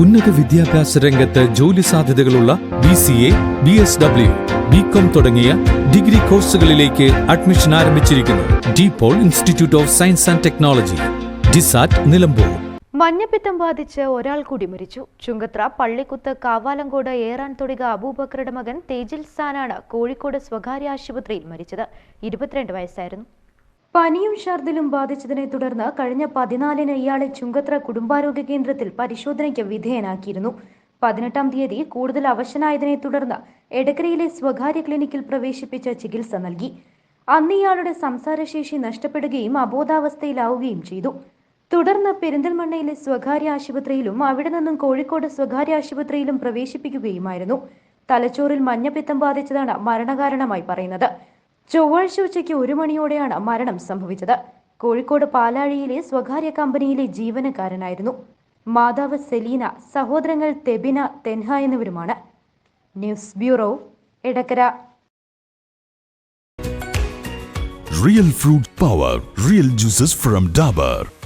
ഉന്നത വിദ്യാഭ്യാസ രംഗത്ത് ജോലി സാധ്യതകളുള്ള B C A B S W B com തുടങ്ങിയ ഡിഗ്രി കോഴ്സുകളിലേക്ക് അഡ്മിഷൻ ആരംഭിച്ചിരിക്കുന്നു. DePaul institute of science and technology DiSAT Nilambur. മഞ്ഞപ്പിത്തം ബാധിച്ച് ഒരാൾ കൂടി മരിച്ചു. ചുങ്കത്ര പള്ളിക്കുത്ത് കാവാലങ്കോട് ഏറാൻ തൊടിക അബൂബക്കറുടെ മകൻ തേജിൽ സാനാണ് കോഴിക്കോട് സ്വകാര്യ ആശുപത്രിയിൽ മരിച്ചത്. ഇരുപത്തിരണ്ട് വയസ്സായിരുന്നു. പനിയും ഛർദിലും ബാധിച്ചതിനെ തുടർന്ന് കഴിഞ്ഞ പതിനാലിന് ഇയാളെ ചുങ്കത്ര കുടുംബാരോഗ്യ കേന്ദ്രത്തിൽ പരിശോധനയ്ക്ക് വിധേയനാക്കിയിരുന്നു. പതിനെട്ടാം തീയതി കൂടുതൽ അവശനായതിനെ തുടർന്ന് എടക്കരയിലെ സ്വകാര്യ ക്ലിനിക്കിൽ പ്രവേശിപ്പിച്ച ചികിത്സ നൽകി. അന്ന് ഇയാളുടെ സംസാരശേഷി നഷ്ടപ്പെടുകയും അബോധാവസ്ഥയിലാവുകയും ചെയ്തു. തുടർന്ന് പെരിന്തൽമണ്ണയിലെ സ്വകാര്യ ആശുപത്രിയിലും അവിടെ നിന്നും കോഴിക്കോട് സ്വകാര്യ ആശുപത്രിയിലും പ്രവേശിപ്പിക്കുകയുമായിരുന്നു. തലച്ചോറിൽ മഞ്ഞപ്പിത്തം ബാധിച്ചതാണ് മരണകാരണമായി പറയുന്നത്. ചൊവ്വാഴ്ച ഉച്ചയ്ക്ക് ഒരു മണിയോടെയാണ് മരണം സംഭവിച്ചത്. കോഴിക്കോട് പാലാഴിയിലെ സ്വകാര്യ കമ്പനിയിലെ ജീവനക്കാരനായിരുന്നു. മാതാവ് സെലീന സഹോദരങ്ങൾ Thebina Thenha എന്നിവരുമാണ്. News bureau Edakkara. Real fruit power real juices from Dabur.